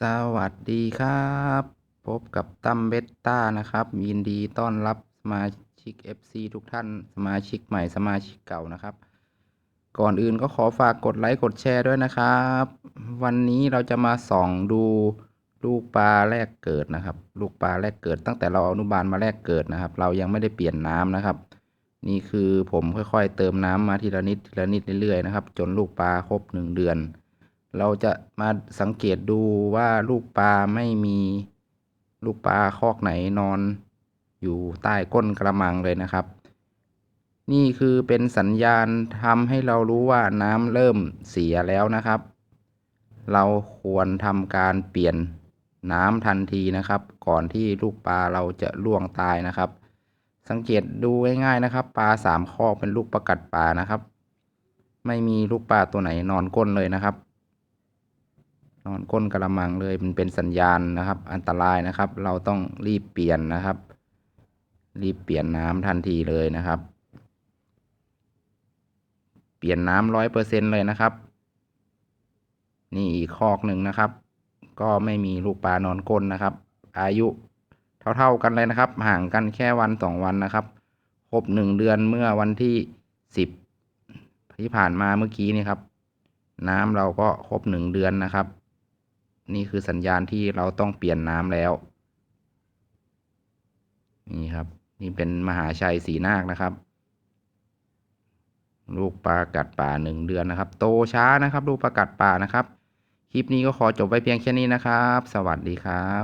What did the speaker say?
สวัสดีครับ พบกับตั้มเบตต้านะครับ ยินดีต้อนรับสมาชิก FC ทุกท่าน สมาชิกใหม่สมาชิกเก่านะครับ ก่อนอื่นก็ขอฝากกดไลค์กดแชร์ด้วยนะครับ วันนี้เราจะมาส่องดูลูกปลาแรกเกิดนะครับ ลูกปลาแรกเกิด ตั้งแต่เราเอานุบาลมาแรกเกิดนะครับ เรายังไม่ได้เปลี่ยนน้ำนะครับ นี่คือผมค่อยๆ เติมน้ำมาทีละนิดทีละนิดเรื่อยๆนะครับ จนลูกปลาครบหนึ่งเดือน เราจะมาสังเกตดูว่าลูกปลาไม่มีลูกปลาคอกไหนนอน อยู่ใต้ก้นกระมังเลยนะครับ นี่คือเป็นสัญญาณทำให้เรารู้ว่าน้ำเริ่มเสียแล้วนะครับ เราควรทำการเปลี่ยนน้ำทันทีนะครับ ก่อนที่ลูกปลาเราจะล่วงตายนะครับ สังเกตดูง่ายๆนะครับ ปลาสามคอกเป็นลูกประกัดปลานะครับ ไม่มีลูกปลาตัวไหนนอนก้นเลยนะครับ นอนก้นกระมังเลยมันเป็นสัญญาณนะครับ อันตรายนะครับ เราต้องรีบเปลี่ยนนะครับ รีบเปลี่ยนน้ำทันทีเลยนะครับ เปลี่ยนน้ำร้อยเปอร์เซ็นเลยนะครับ นี่อีกคอกหนึ่งนะครับ ก็ไม่มีลูกปลานอนก้นนะครับ อายุเท่าๆกันเลยนะครับ ห่างกันแค่วันสองวันนะครับครบหนึ่งเดือนเมื่อวันที่สิบที่ผ่านมาเมื่อกี้นี่ครับ น้ำเราก็ครบหนึ่งเดือนนะครับ นี่คือสัญญาณที่เราต้องเปลี่ยนน้ำแล้ว นี่ครับ นี่เป็นมหาชัยสีนาคนะครับ ลูกปลากัดป่าหนึ่งเดือนนะครับ โตช้านะครับ ลูกปลากัดป่านะครับ คลิปนี้ก็ขอจบไว้เพียงแค่นี้นะครับ สวัสดีครับ